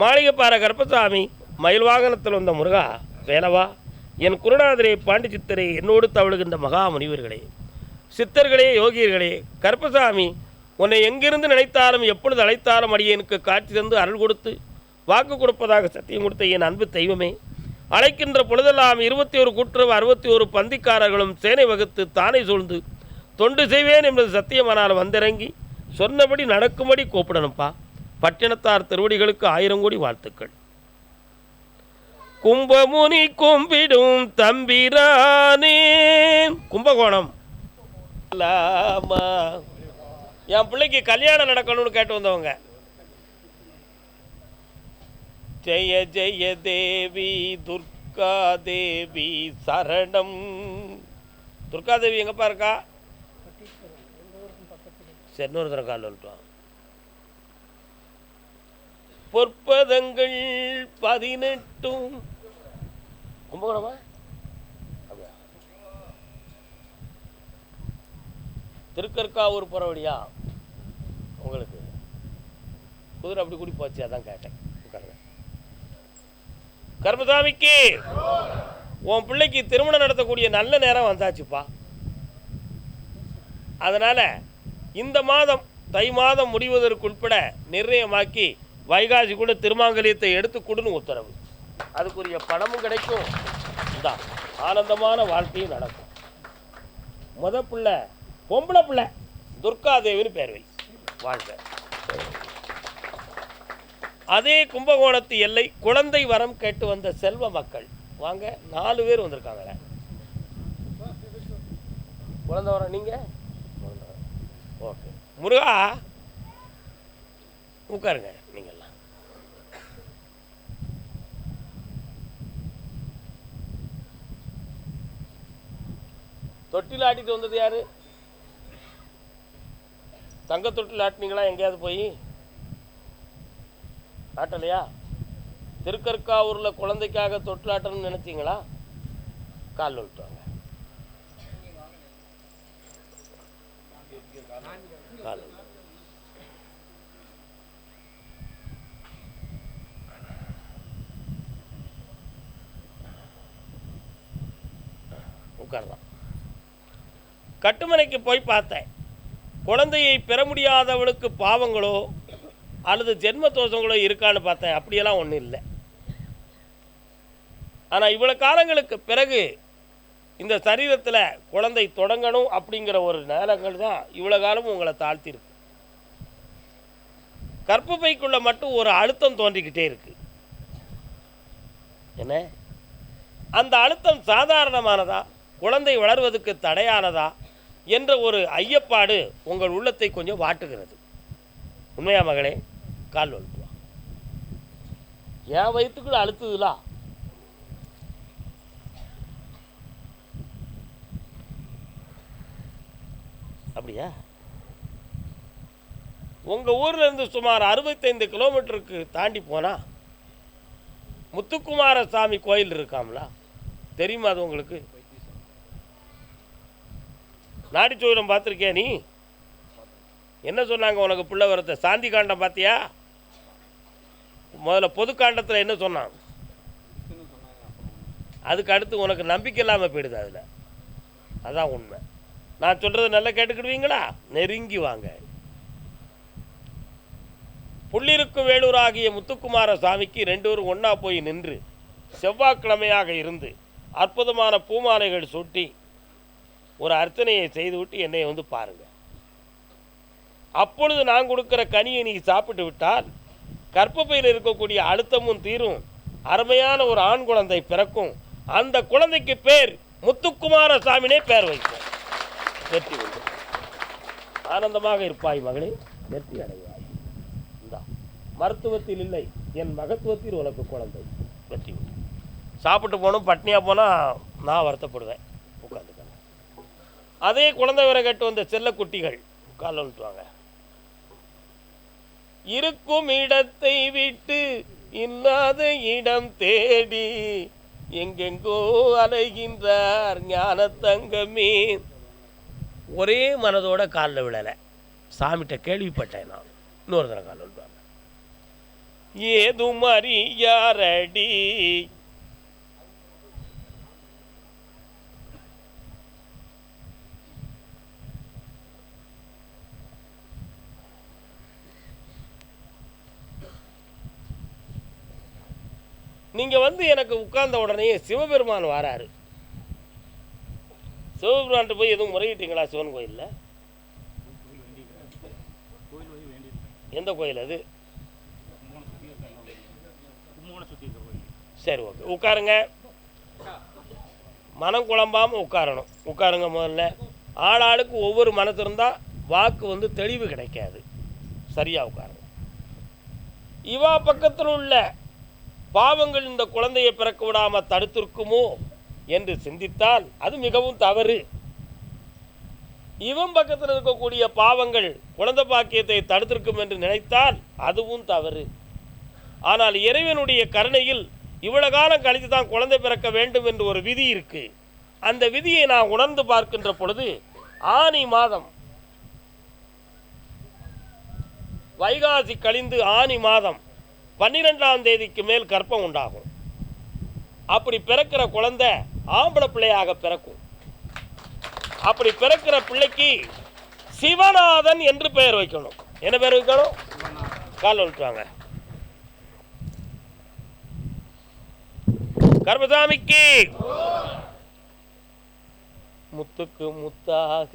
மாளிகைப்பாறை கருப்பசாமி மயில் வாகனத்தில் வந்த முருகா வேலவா என் குருநாதரே பாண்டி சித்தரே என்னோடு தவழுகின்ற மகா முனிவர்களே. சித்தர்களே யோகியர்களே கருப்பசாமி உன்னை எங்கிருந்து நினைத்தாலும் எப்பொழுது அழைத்தாலும் அடியேனுக்கு காட்சி தந்து அருள் கொடுத்து வாக்கு கொடுப்பதாக சத்தியம் கொடுத்த என் அன்பு தெய்வமே. அழைக்கின்ற பொழுதெல்லாம் இருபத்தி ஒரு கூட்டுறவு அறுபத்தி ஒரு பந்திக்காரர்களும் சேனை வகுத்து தானே சூழ்ந்து தொண்டு செய்வேன் என்பது சத்தியமானால் வந்திறங்கி சொன்னபடி நடக்கும்படி கூப்பிடணும்ப்பா பட்டினத்தார் திருவடிகளுக்கு ஆயிரம் கோடி வாழ்த்துக்கள். கும்பமுனி கும்பிடும் தம்பிரானே. கும்பகோணம். லாமா என் பிள்ளைக்கு கல்யாணம் நடக்கணும்னு கேட்டு வந்தவங்க. ஜெய ஜெய தேவி துர்கா தேவி சரணம். துர்கா தேவி எங்கப்பா இருக்கா? சரி இன்னொரு தடவை கால் வந்துட்டோம் பொற்பதங்கள் பதினெட்டும். கும்பகோணமா? திருக்கற்காவூர் போகிற வழியா? உங்களுக்கு. குதிரை அப்படி கூடி போச்சு அதான் கேட்டேன். உட்காருங்க. கர்மசாமிக்கு! உன் பிள்ளைக்கு திருமணம் நடத்தக்கூடிய நல்ல நேரம் வந்தாச்சுப்பா. அதனால் இந்த மாதம் தை மாதம் முடிவதற்குட்பட நிர்ணயமாக்கி வைகாசி கூட திருமாங்கலியத்தை எடுத்து கொடுன்னு உத்தரவு. அதுக்குரிய பணமும் கிடைக்கும். இந்தா ஆனந்தமான வாழ்க்கையும் நடக்கும். முத பிள்ளை பொம்பளை பிள்ளை துர்காதேவின்னு பேர் வை வாழ்க்கை அதே கும்பகோணத்து எல்லை குழந்தை வரம் கேட்டு வந்த செல்வ மக்கள். வாங்க நாலு பேர் வந்திருக்காங்க குழந்தை வரம் நீங்கள் ஓகே. முருகா உட்காருங்க. தொட்டில் ஆட்டிட்டு வந்தது யாரு? தங்க தொட்டில் ஆட்டினீங்களா? எங்கேயாவது போய்? ஆட்டலையா? திருக்கற்காவூரில் குழந்தைக்காக தொட்டிலாட்டணும்னு நினைச்சீங்களா? கால் விட்டுவாங்க கால் உட்காரலாம் கட்டுமனைக்கு போய் பார்த்தேன். குழந்தையை பெற முடியாதவளுக்கு பாவங்களோ அல்லது ஜென்ம தோஷங்களோ இருக்கான்னு பார்த்தேன். அப்படியெல்லாம் ஒன்றும் இல்லை. ஆனால் இவ்வளோ காலங்களுக்கு பிறகு இந்த சரீரத்தில் குழந்தை தொடங்கணும் அப்படிங்கிற ஒரு நேரங்கள் தான் இவ்வளோ காலமும் உங்களை தாழ்த்திருக்கு கற்பப்பைக்குள்ளே மட்டும் ஒரு அழுத்தம் தோன்றிக்கிட்டே இருக்கு. என்ன? அந்த அழுத்தம் சாதாரணமானதா? குழந்தை வளர்வதற்கு தடையானதா? என்ற ஒரு ஐயப்பாடு உங்கள் உள்ளத்தை கொஞ்சம் வாட்டுகிறது. உண்மையா மகளே? கால் வலுத்துவா. என் வயிற்றுக்குள்ள அழுத்துதுலா? அப்படியா? உங்கள் ஊர்ல இருந்து சுமார் அறுபத்தைந்து கிலோமீட்டருக்கு தாண்டி போனால் முத்துக்குமார சாமி கோயில் இருக்காம்ல? தெரியுமா அது உங்களுக்கு? நாடிச்சோரம் பார்த்துருக்கியா நீ? என்ன சொன்னாங்க உனக்கு பிள்ளை வரத்தை? சாந்தி காண்டம் பார்த்தியா? முதல்ல பொது காண்டத்தில் என்ன சொன்னான்? அதுக்கு அடுத்து உனக்கு நம்பிக்கை இல்லாமல் போயிடுது அதில். அதான் உண்மை. நான் சொல்கிறத நல்லா கேட்டுக்கிடுவீங்களா? நெருங்கி வாங்க. புள்ளிருக்கு வேலூர் ஆகிய முத்துக்குமார சாமிக்கு ரெண்டு பேரும் ஒன்றா போய் நின்று செவ்வாய்க்கிழமையாக இருந்து அற்புதமான பூமாலைகள் சுட்டி ஒரு அர்ச்சனையை செய்துவிட்டு என்னை வந்து பாருங்க. அப்பொழுது நான் கொடுக்கிற கனியை நீ சாப்பிட்டு விட்டால் கற்பப்பையில் இருக்கக்கூடிய அழுத்தமும் தீரும். அருமையான ஒரு ஆண் குழந்தை பிறக்கும். அந்த குழந்தைக்கு பேர் முத்துக்குமார சாமினே பேர் வைக்கும் வெற்றி உண்டு. ஆனந்தமாக இருப்பாய் மகளே வெற்றி அடைவாய். இந்தா மருத்துவத்தில் இல்லை என் மகத்துவத்தில் உனக்கு குழந்தை. வெற்றி உண்டு. சாப்பிட்டு போனோம் பட்னியாக போனால் நான் வருத்தப்படுவேன். அதே குழந்தை வரை கட்டு வந்த செல்லக்குட்டிகள் கால் விட்டுவாங்க இருக்கும் இடத்தை விட்டு இல்லாத இடம் தேடி எங்கெங்கோ அலைகின்றார் ஞான தங்கமே. ஒரே மனதோட காலில் விழலை. சாமிகிட்ட கேள்விப்பட்டேன் நான். இன்னொரு தடவை காலில் விழுவாங்க ஏதும் அறியாரடி நீங்க வந்து எனக்கு உட்கார்ந்த உடனே சிவபெருமான் வராரு. சிவபெருமான்ட்டு போய் எதுவும் முறையிட்டீங்களா சிவன் கோயில்ல? எந்த கோயில் அது? சரி ஓகே. உட்காருங்க. மனம் குழம்பாமல் உட்காரணும். உட்காருங்க முதல்ல. ஆளாளுக்கு ஒவ்வொரு மனசு இருந்தால் வாக்கு வந்து தெளிவு கிடைக்காது. சரியாக உட்காருங்க. இவா பக்கத்தில் உள்ள பாவங்கள் இந்த குழந்தையை பிறக்க விடாமல் தடுத்திருக்குமோ என்று சிந்தித்தால் அது மிகவும் தவறு. இவன் பக்கத்தில் இருக்கக்கூடிய பாவங்கள் குழந்தை பாக்கியத்தை தடுத்திருக்கும் என்று நினைத்தால் அதுவும் தவறு. ஆனால் இறைவனுடைய கருணையில் இவ்வளவு காலம் கழித்து தான் குழந்தை பிறக்க வேண்டும் என்று ஒரு விதி இருக்கு. அந்த விதியை நான் உணர்ந்து பார்க்கின்ற பொழுது ஆனி மாதம் வைகாசி கழிந்து ஆனி மாதம் பன்னிரெண்டாம் தேதிக்கு மேல் கற்பம் உண்டாகும். அப்படி பிறக்கிற குழந்தை ஆம்பளை பிள்ளையாக பிறக்கும். அப்படி பிறக்கிற பிள்ளைக்கு சிவநாதன் என்று பெயர் வைக்கணும். என்ன பேர் வைக்கணும்? கால் விட்டுவாங்க கர்மசாமிக்கு. முத்துக்கு முத்தாக.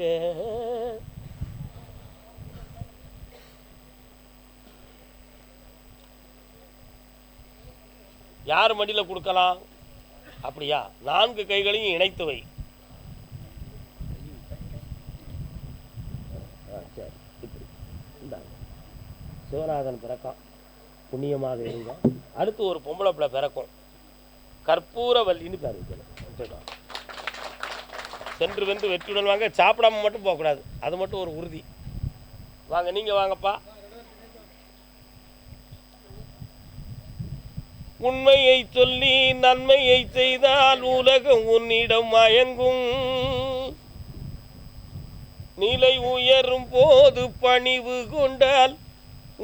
யார் மடியில் கொடுக்கலாம்? அப்படியா? நான்கு கைகளையும் இணைத்து வை. சரி. இந்தாங்க. சிவநாதன் பிறக்கான். புண்ணியமாக இருங்க. அடுத்து ஒரு பொம்பளை பிள்ளை பிறக்கும். கற்பூரவல்லின்னு பேர் வைக்கணும் சென்று வென்று வெற்றியுடன் வாங்க. சாப்பிடாம மட்டும் போகக்கூடாது. அது மட்டும் ஒரு உறுதி. வாங்க நீங்கள் வாங்கப்பா. உண்மையை சொல்லி நன்மையை செய்தால் உலகம் உன்னிடம் மயங்கும். நிலை உயரும் போது பணிவு கொண்டால்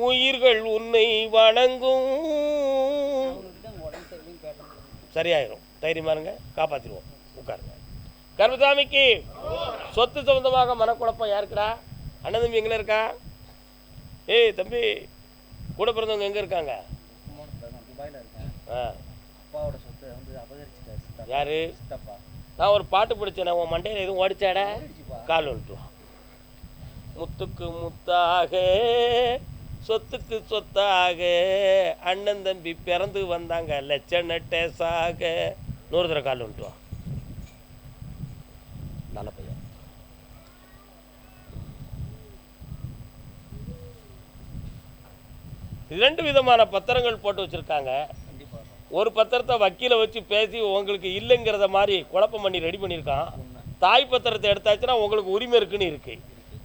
உயிர்கள் உன்னை வணங்கும். சரியாயிரும். தைரியமா இருங்க காப்பாற்றிடுவோம் உட்காருங்க. கர்மசாமிக்கு சொத்து சம்பந்தமாக மனக்குழப்பம் யாருக்குடா? அண்ணன் தம்பி எங்கே இருக்கா? ஏய் தம்பி கூட பிறந்தவங்க எங்கே இருக்காங்க? அப்பாவோட சொத்தை வந்து அபகரிச்சுட்டாரு. யாரு? சித்தப்பா. நான் ஒரு பாட்டு படித்தேன் உன் மண்டையில் எதுவும் ஓடிச்சாடா. கால் விட்டுருவான் முத்துக்கு முத்தாக சொத்துக்கு சொத்தாக அண்ணன் தம்பி பிறந்து வந்தாங்க லட்ச நட்டேசாக நூறு தடவை கால் விட்டுருவான் நல்ல பையன். இரண்டு விதமான பத்திரங்கள் போட்டு வச்சுருக்காங்க. ஒரு பத்திரத்தை வக்கீலை வச்சு பேசி உங்களுக்கு இல்லைங்கிறத மாதிரி குழப்பம் பண்ணி ரெடி பண்ணியிருக்கான். தாய் பத்திரத்தை எடுத்தாச்சுன்னா உங்களுக்கு உரிமை இருக்குன்னு இருக்கு.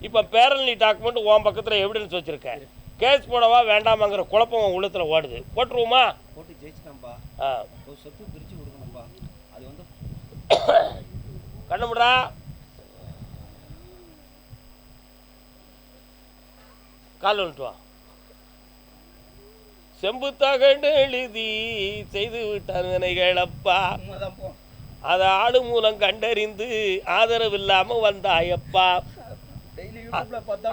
இப்போ பேரல்னி டாக்குமெண்ட் உன் பக்கத்தில் எவிடன்ஸ் வச்சுருக்கேன். கேஸ் போடவா வேண்டாமாங்கிற குழப்பம் உன் உள்ளத்தில் ஓடுது. போட்டுருவோமா? போட்டு ஜெயிச்சிட்டேன்ப்பா. ஆ. சொத்து பிரித்து கொடுக்கணும்ப்பா அது வந்து கண்ணுமுடா கால் வந்துட்டு வா. செம்பு தகடு எழுதி செய்து விட்டார் வினைகளப்பா அதை ஆடு மூலம் கண்டறிந்து ஆதரவு இல்லாமல் வந்தாயப்பா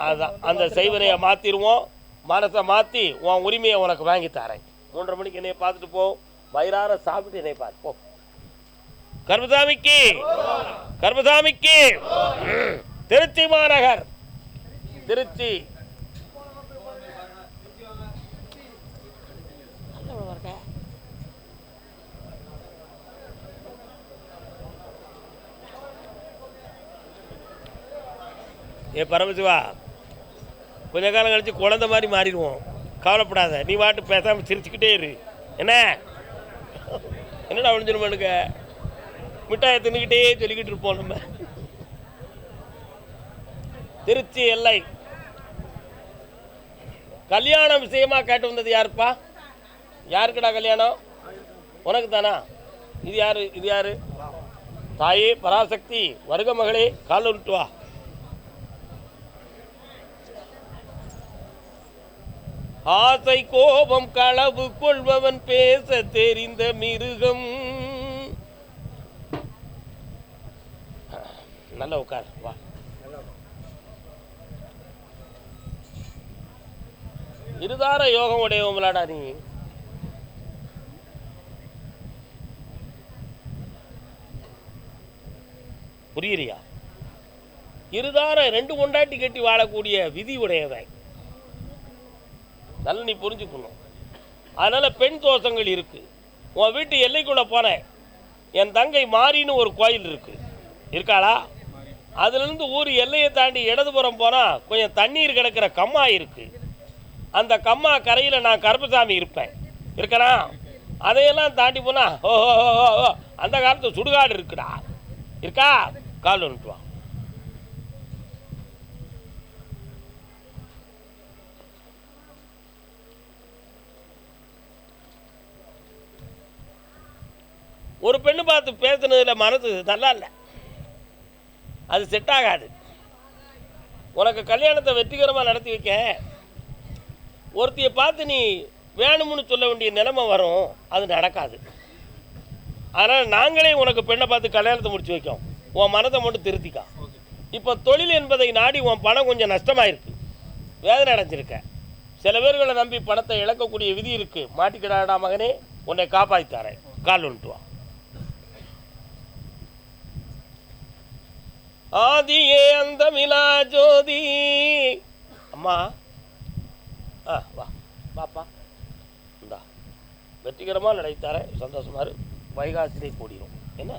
அதான். அந்த செய்வனையை மாற்றிடுவோம் மனசை மாற்றி உன் உரிமையை உனக்கு வாங்கி தரேன். மூன்றரை மணிக்கு என்னைய பார்த்துட்டு போ. வயிறார சாப்பிட்டு என்னை பார்த்து போ. கர்மசாமிக்கு. கர்மசாமிக்கு. திருச்சி மாநகர். திருச்சி. ஏ பரமசிவா கொஞ்ச காலம் கழிச்சு குழந்தை மாதிரி மாறிடுவோம். கவலைப்படாத நீ வாட்டு பேசாமல் சிரிச்சுக்கிட்டே இரு. என்ன? என்னடா விழுந்துருமானுக்க மிட்டாயை தின்னுக்கிட்டே சொல்லிக்கிட்டு இருப்போம் நம்ம. திருச்சி எல்லை. கல்யாணம் விஷயமா கேட்டு வந்தது யாருப்பா? யாருக்குடா கல்யாணம்? உனக்கு தானா? இது யாரு? இது யாரு? தாயே பராசக்தி. வருக மகளே கால் உருட்டு வா. ஆசை கோபம் களவு கொள்பவன் பேச தெரிந்த மிருகம். நல்ல உட்கார் வா. இருதார யோகம் உடையவங்களாடா நீ. புரியலையா இருதார ரெண்டு கொண்டாட்டி கட்டி வாழக்கூடிய விதி உடையவன். நல்லா நீ புரிஞ்சுக்கணும். அதனால் பெண் தோஷங்கள் இருக்குது உன் வீட்டு எல்லைக்குள்ளே போனேன் என் தங்கை மாறின்னு ஒரு கோயில் இருக்குது இருக்காளா? அதுலேருந்து ஊர் எல்லையை தாண்டி இடதுபுறம் போனால் கொஞ்சம் தண்ணீர் கிடக்கிற கம்மா இருக்கு. அந்த கம்மா கரையில் நான் கருப்பசாமி இருப்பேன். இருக்கனா? அதையெல்லாம் தாண்டி போனால் ஓஹோ ஓ, அந்த காலத்து சுடுகாடு இருக்குடா. இருக்கா? கால் வந்துட்டு ஒரு பெண்ணு பார்த்து பேசுனதில் மனசு நல்லா இல்லை. அது செட் ஆகாது. உனக்கு கல்யாணத்தை வெற்றிகரமாக நடத்தி வைக்க ஒருத்தையை பார்த்து நீ வேணும்னு சொல்ல வேண்டிய நிலைமை வரும். அது நடக்காது. அதனால் நாங்களே உனக்கு பெண்ணை பார்த்து கல்யாணத்தை முடிச்சு வைக்கோம் உன் மனதை மட்டும் திருத்திக்கா. இப்போ தொழில் என்பதை நாடி உன் பணம் கொஞ்சம் நஷ்டமாயிருக்கு. வேதனை அடைஞ்சிருக்க. சில பேர்களை நம்பி பணத்தை இழக்கக்கூடிய விதி இருக்குது மாட்டிக்கிடாடா மகனே உன்னை காப்பாற்றி தரேன். கால் ஒன்றுவான் ஆதியே அந்த மிலா ஜோதி. அம்மா. ஆ வா பாப்பா இந்தா வெற்றிகரமாக நடைத்தாரேன் சந்தோஷமாக இரு. வைகாசிலே கூடிரும் என்ன?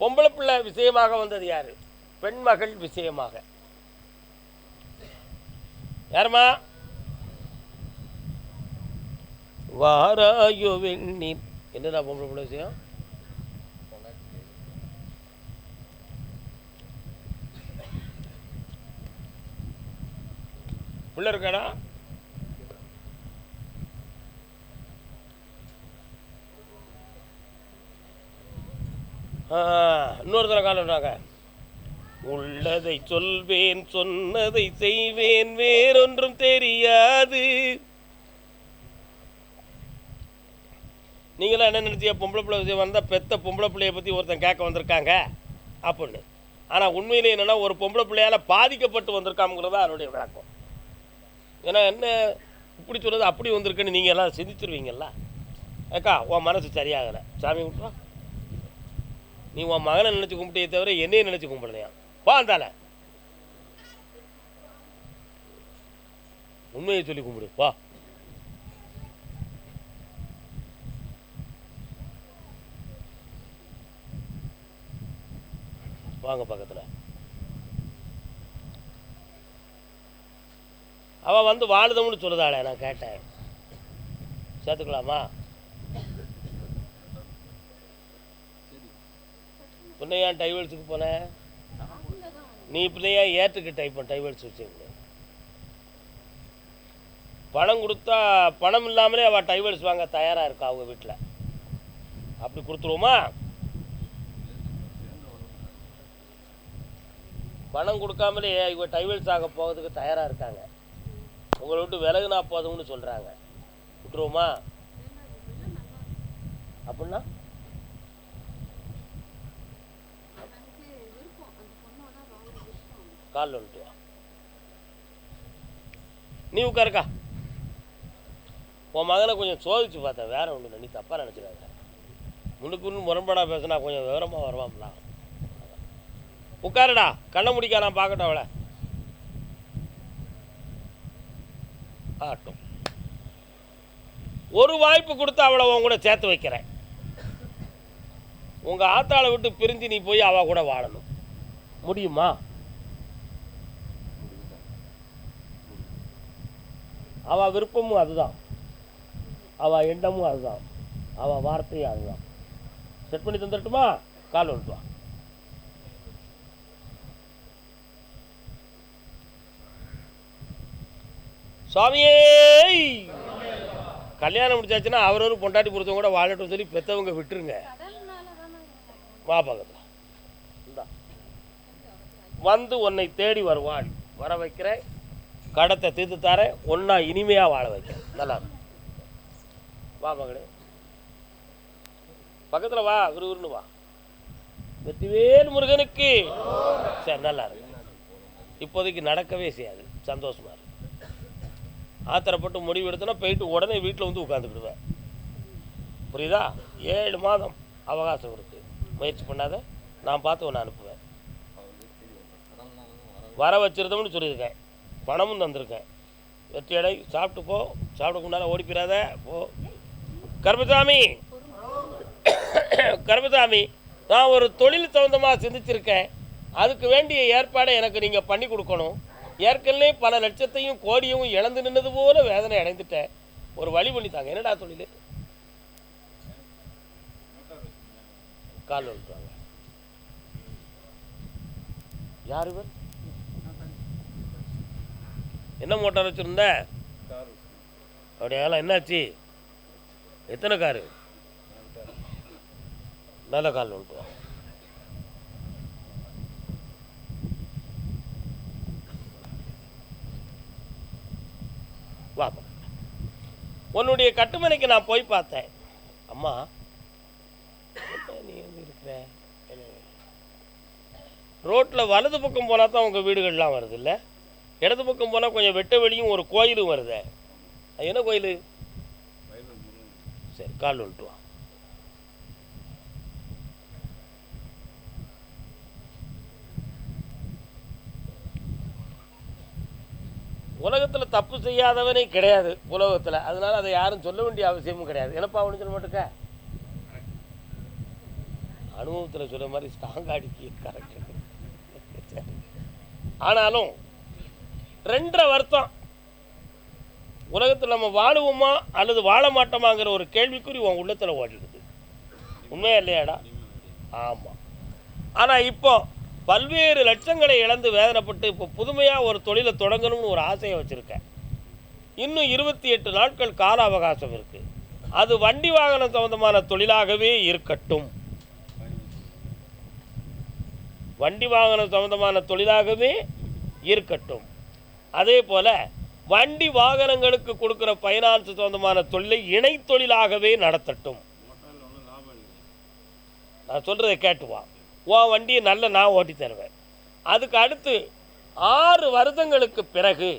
பொம்பளை பிள்ளை விஷயமாக வந்தது யாரு? பெண் மகள் விஷயமாக. யாருமா வாராயோ வெண்ணி என்னடா பொம்பளை பிள்ளை விஷயம்? பிள்ளை இருக்காடா? இன்னொரு தடவை காலம்னாங்க உள்ளதை சொல்வேன் சொன்னதை செய்வேன் வேறொன்றும் தெரியாது. நீங்களாம் என்ன நினச்சியா பொம்பளை பிள்ளை விஷயம் வந்தால் பெத்த பொம்பளை பிள்ளையை பற்றி ஒருத்தன் கேட்க வந்திருக்காங்க? அப்படின்னு. ஆனால் உண்மையில் என்னென்னா ஒரு பொம்பளை பிள்ளையால் பாதிக்கப்பட்டு வந்திருக்காங்கிறதா அதனுடைய விளக்கம். ஏன்னா என்ன இப்படி சொல்கிறது அப்படி வந்திருக்குன்னு நீங்கள் எல்லாம் சிந்திச்சிருவீங்கல்ல? ஏக்கா உன் மனசு சரியாகலை. சாமி கும்பிட்டுவா? நீ உன் மகனை நினச்சி கும்பிட்டே தவிர என்னையும் நினச்சி கும்பிடலையா? வா அந்தால உண்மையை சொல்லி கும்பிடு. வா. வாங்க பக்கத்தில். அவள் வந்து வாழுதம்னு சொல்லுதாளே நான் கேட்டேன். சேர்த்துக்கலாமா? உன்னை ஏன் டைவல்ஸுக்கு போனேன் நீ இப்படி ஏன் ஏற்றுக்கு டைப் டைவல்ஸ் வச்சுருக்க பணம் கொடுத்தா பணம் இல்லாமலே அவள் டைவல்ஸ் வாங்க தயாராக இருக்கா அவங்க வீட்டில் அப்படி கொடுத்துருவோமா? பணம் கொடுக்காமலே இவ டைவல்ஸ் ஆக போகிறதுக்கு தயாராக இருக்காங்க. உங்களை விட்டு விலகுனா போதும்னு சொல்கிறாங்க விட்டுருவோமா? அப்படின்னா? கால் வந்துட்டு நீ உட்காருக்கா. உன் மகனை கொஞ்சம் சோதிச்சு பார்த்தேன். வேற ஒன்று நீ தப்பாக நினச்சிடாத. முன்னுக்குன்னு முரண்பாடாக பேசினா கொஞ்சம் விவரமாக வருவாம்ல உட்காருடா கண்ணை முடிக்கா நான் பார்க்கட்டும் அவளை. ஆட்டும். ஒரு வாய்ப்பு கொடுத்து அவளை உன் கூட சேர்த்து வைக்கிறேன். உங்கள் ஆத்தாளை விட்டு பிரிஞ்சு நீ போய் அவள் கூட வாழணும். முடியுமா? அவ விருப்பமும் அதுதான். அவ எண்ணமும் அதுதான். அவ வார்த்தையும் அதுதான். செட் பண்ணி தந்துடட்டுமா கால் வந்துட்டு சுவாமியே கல்யாணம் முடிச்சாச்சுன்னா அவரவர் பொண்டாட்டி பொறுத்தவங்க கூட வாழட்டும் சொல்லி பெற்றவங்க விட்டுருங்க. வா பக்கத்தில். வந்து உன்னை தேடி வருவாள். வர வைக்கிறேன். கடத்தை தீர்த்து தரேன். ஒன்றா இனிமையாக வாழ வைக்கிறேன். நல்லா வா மகளே பக்கத்தில் வா விறுவிறுன்னு வா. வெற்றிவேல் முருகனுக்கு. சரி நல்லா இருக்கு இப்போதைக்கு நடக்கவே செய்யாது. சந்தோஷமா இருக்கு ஆத்திரப்பட்டு முடிவு எடுத்தனா போயிட்டு உடனே வீட்டில் வந்து உட்காந்துக்கிடுவேன் புரியுதா? ஏழு மாதம் அவகாசம் இருக்குது முயற்சி பண்ணாத நான் பார்த்து ஒன்று அனுப்புவேன். வர வச்சிருந்தோம்னு சொல்லியிருக்கேன். பணமும் தந்திருக்கேன். வெற்றி அடை சாப்பிட்டு போ. சாப்பிட முன்னால் ஓடி போயிடாத போ. கருப்பசாமி! கருப்பசாமி நான் ஒரு தொழில் சம்மந்தமாக சிந்திச்சிருக்கேன். அதுக்கு வேண்டிய ஏற்பாடை எனக்கு நீங்கள் பண்ணி கொடுக்கணும். ஏற்கனவே பல லட்சத்தையும் கோடியும் இழந்து நின்னது போல வேதனை அடைந்துட்டேன். ஒரு வழி பண்ணித்தாங்க. என்னடா தொழில்? கால் வந்துட்டாங்க யார் இவர்? என்ன மோட்டார் வச்சுருந்த? அப்படியாலாம் என்னாச்சு? எத்தனை காரு? நல்ல கால் வந்துட்டு வா. வா பா. உன்னுடைய கட்டுமனைக்கு நான் போய் பார்த்தேன். அம்மா நீ வந்து இருக்கிற? ரோட்டில் வலது பக்கம் போனால் தான் உங்கள் வீடுகள்லாம் வருது இல்லை இடது பக்கம் போனால் கொஞ்சம் வெட்ட வெளியும் ஒரு கோயிலும் வருதே. அது என்ன கோயில்? சரி கால் வந்துட்டு வா உலகத்தில் தப்பு செய்யாதவனே கிடையாது உலகத்தில். அதனால அதை யாரும் சொல்ல வேண்டிய அவசியமும் கிடையாது. என்னப்பா அவனு சொல்ல மாட்டேக்க அனுபவத்தில் சொல்கிற மாதிரி ஸ்ட்ராங் அடிக்கி கரெக்ட் ஆனாலும் ரெண்டரை வருத்தம். உலகத்தில் நம்ம வாழுவோமா அல்லது வாழ மாட்டோமாங்கிற ஒரு கேள்விக்குறி உன் உள்ளத்தில் ஓடிடுது. உண்மையா இல்லையாடா? ஆமாம் ஆனால் இப்போ பல்வேறு லட்சங்களை இழந்து வேதனைப்பட்டு இப்போ புதுமையாக ஒரு தொழிலை தொடங்கணும்னு ஒரு ஆசையை வச்சுருக்கேன். இன்னும் இருபத்தி எட்டு நாட்கள் கால அவகாசம் இருக்குது அது வண்டி வாகனம் சம்பந்தமான தொழிலாகவே இருக்கட்டும். வண்டி வாகனம் சம்பந்தமான தொழிலாகவே இருக்கட்டும். அதே போல் வண்டி வாகனங்களுக்கு கொடுக்குற ஃபைனான்ஸ் சம்பந்தமான தொழிலை இணை தொழிலாகவே நடத்தட்டும். நான் சொல்கிறத கேட்டு வா உன் வண்டியை நல்ல நான் ஓட்டி தருவேன். அதுக்கு அடுத்து ஆறு வருடங்களுக்கு பிறகு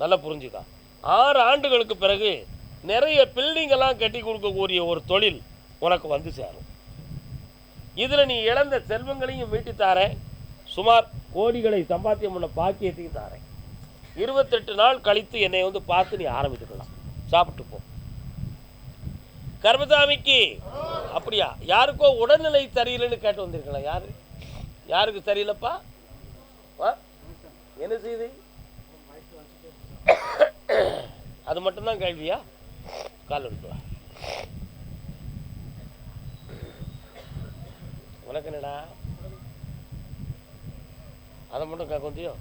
நல்லா புரிஞ்சுக்கா ஆறு ஆண்டுகளுக்கு பிறகு நிறைய பில்டிங்கெல்லாம் கட்டி கொடுக்கக்கூடிய ஒரு தொழில் உனக்கு வந்து சேரும். இதில் நீ இழந்த செல்வங்களையும் மீட்டி தாரேன். சுமார் கோடிகளை சம்பாத்தியம் பண்ண பாக்கியத்தையும் தாரேன். இருபத்தெட்டு நாள் கழித்து என்னை வந்து பார்த்து நீ ஆரம்பித்துக்கலாம். சாப்பிட்டு போ. கர்மசாமிக்கு. அப்படியா? யாருக்கோ உடல்நிலை சரியில்லைன்னு கேட்டு வந்திருக்கலாம் யாரு? யாருக்கு சரியில்லைப்பா? என்ன செய்தி? அது மட்டும்தான் கேள்வியா? கால் எடுத்து உனக்கு என்னடா? அதை மட்டும் கேட்க முடியும்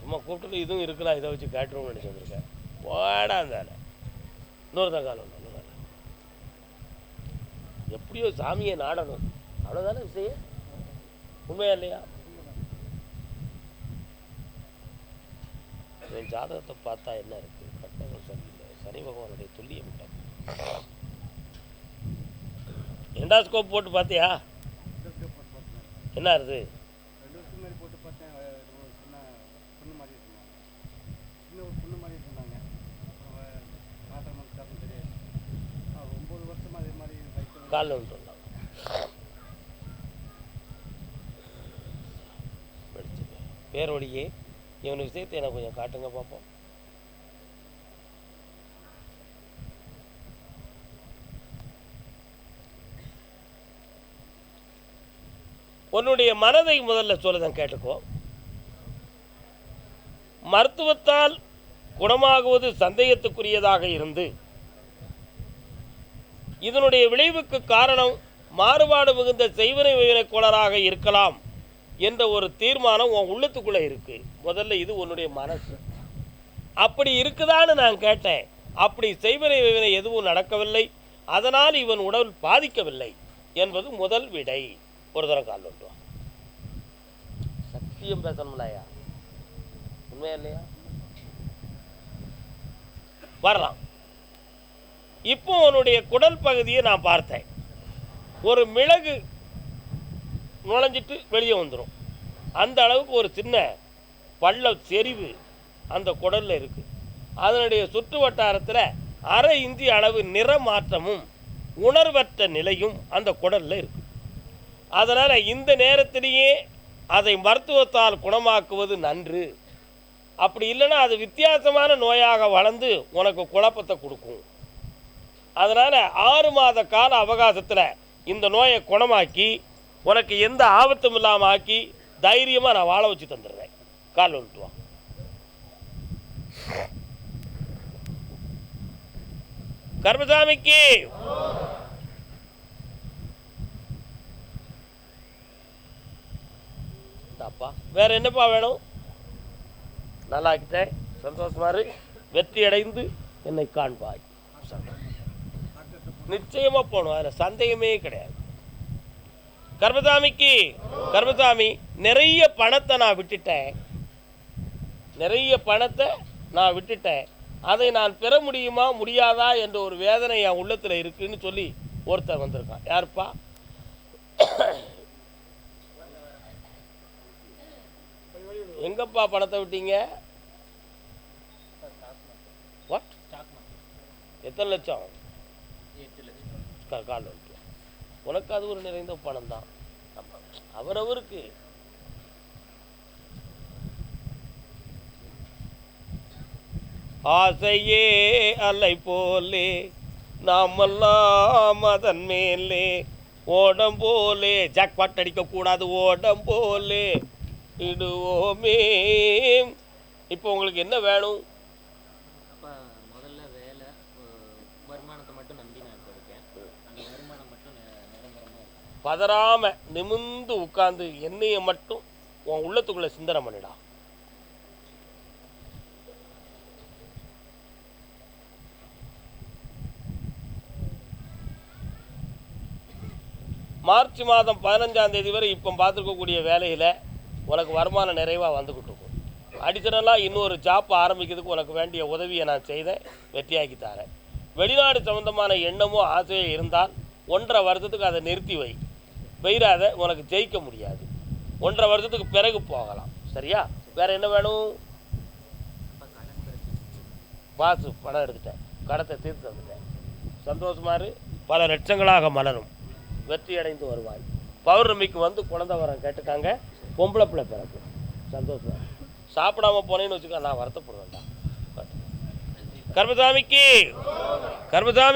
சும்மா கூப்பிட்டு இதுவும் இருக்கலாம் இதை வச்சு கேட்டுருவோம்னு நினச்சி வந்திருக்கேன் போடா அந்த இன்னொரு தான் எப்படியோ சாமியை நாடணும். அவ்வளோதானே விஷயம்? உண்மையா இல்லையா? என் ஜாதகத்தை பார்த்தா என்ன இருக்கு? கட்டங்கள் சரியில்லை சனி பகவானுடைய துல்லியம் என்டாஸ்கோப் போட்டு பார்த்தியா? என்ன இருக்குது ரெண்டு வருஷம் மாதிரி போட்டு பார்த்தேன் அஹ் ஒரு சின்ன பொண்ணு மாதிரி இருந்தாங்க சின்ன ஒரு பொண்ணு மாதிரி இருந்தாங்க அப்புறம் மாத்திரை மருந்து தெரியாது அஹ் ஒம்பது வருஷமா அதே కాళ్ళు வயிற்று காலில் வந்து சொன்னாங்க பேரோடியே இவன் விஷயத்தை எனக்கு கொஞ்சம் காட்டுங்க பார்ப்போம் உன்னுடைய மனதை முதல்ல சொல்லுதான் கேட்டுக்கோ. மருத்துவத்தால் குணமாகுவது சந்தேகத்துக்குரியதாக இருந்து இதனுடைய விளைவுக்கு காரணம் மாறுபாடு மிகுந்த செய்வனை வினை கோளராக இருக்கலாம் என்ற ஒரு தீர்மானம் உன் உள்ளத்துக்குள்ளே இருக்கு. முதல்ல இது உன்னுடைய மனசு. அப்படி இருக்குதான்னு நான் கேட்டேன். அப்படி செய்வனை வினை எதுவும் நடக்கவில்லை. அதனால் இவன் உடல் பாதிக்கவில்லை என்பது முதல் விடை. ஒரு தரம் கால் வந்துடும் சத்தியம் பேசணும்லையா உண்மையா இல்லையா? வரலாம். இப்போ உன்னுடைய குடல் பகுதியை நான் பார்த்தேன். ஒரு மிளகு நுழைஞ்சிட்டு வெளியே வந்துடும் அந்த அளவுக்கு ஒரு சின்ன பள்ள செறிவு அந்த குடலில் இருக்குது அதனுடைய சுற்று வட்டாரத்தில் அரை இந்திய அளவு நிற மாற்றமும் உணர்வற்ற நிலையும் அந்த குடலில் இருக்குது அதனால் இந்த நேரத்திலேயே அதை மருத்துவத்தால் குணமாக்குவது நன்று. அப்படி இல்லைன்னா அது வித்தியாசமான நோயாக வளர்ந்து உனக்கு குழப்பத்தை கொடுக்கும். அதனால் ஆறு மாத கால அவகாசத்தில் இந்த நோயை குணமாக்கி உனக்கு எந்த ஆபத்தும் இல்லாமல் ஆக்கி தைரியமாக நான் வாழ வச்சு தந்துடுறேன். கால் வந்துட்டு கர்மசாமிக்கு! அப்பா வேற என்னப்பா வேணும்? நல்லா ஆக்கிட்டேன் சந்தோஷமா இரு. வெற்றி அடைந்து என்னை காண்பாய். நிச்சயமாக போகணும். அதில் சந்தேகமே கிடையாது. கர்மசாமிக்கு கர்மசாமி நிறைய பணத்தை நான் விட்டுட்டேன். நிறைய பணத்தை நான் விட்டுட்டேன். அதை நான் பெற முடியுமா முடியாதா என்ற ஒரு வேதனை என் உள்ளத்தில் இருக்குன்னு சொல்லி ஒருத்தர் வந்திருக்கான். யாருப்பா? எங்கப்பா பணத்தை விட்டீங்க? வாட் எத்தனை லட்சம்? கா- கால் வைக்கும் உனக்கு அது ஒரு நிறைந்த பணம் தான் அவரவருக்கு. ஆசையே அலை போலே நாமெல்லாம் அதன் மேலே. ஓடம் போலே ஜாக்பாட் அடிக்கக்கூடாது ஓடம் போலே. இடுவோமே. இப்போ உங்களுக்கு என்ன வேணும் அப்பா முதல்ல வேலை அஹ், வருமானத்தை மட்டும் நம்பி நான் இப்போ இருக்கேன் அந்த வருமானம் மட்டும் நி- பதறாமல் நிமிந்து உட்கார்ந்து என்னையை மட்டும் உன் உள்ளத்துக்குள்ளே சிந்தனை பண்ணிடா. மார்ச் மாதம் பதினஞ்சாம் தேதி வரை இப்போ பார்த்துருக்கக்கூடிய வேலையில் உனக்கு வருமானம் நிறைவாக வந்துக்கிட்டு இருக்கும். அடிஷனலாக இன்னொரு ஜாப் ஆரம்பிக்கிறதுக்கு உனக்கு வேண்டிய உதவியை நான் செய்தேன் வெற்றியாக்கி தரேன். வெளிநாடு சம்மந்தமான எண்ணமோ ஆசையோ இருந்தால் ஒன்றரை வருஷத்துக்கு அதை நிறுத்தி வை. வைராத உனக்கு ஜெயிக்க முடியாது. ஒன்றரை வருஷத்துக்கு பிறகு போகலாம். சரியா? வேறு என்ன வேணும்? பாசு பணம் எடுத்துட்டேன். கடத்தை தீர்த்து வந்துட்டேன் சந்தோஷமாரு பல லட்சங்களாக மலரும். வெற்றி அடைந்து வருவாய். பௌர்ணமிக்கு வந்து குழந்தை வரம் கேட்டுக்காங்க. பொம்பளை பிள்ளை பிறக்கும் சந்தோஷமா சாப்பிடாம போனேன்னு வச்சுக்க நான் வருத்தப்படுவேன்டா. கர்மசாமிக்கு! கர்மசாமி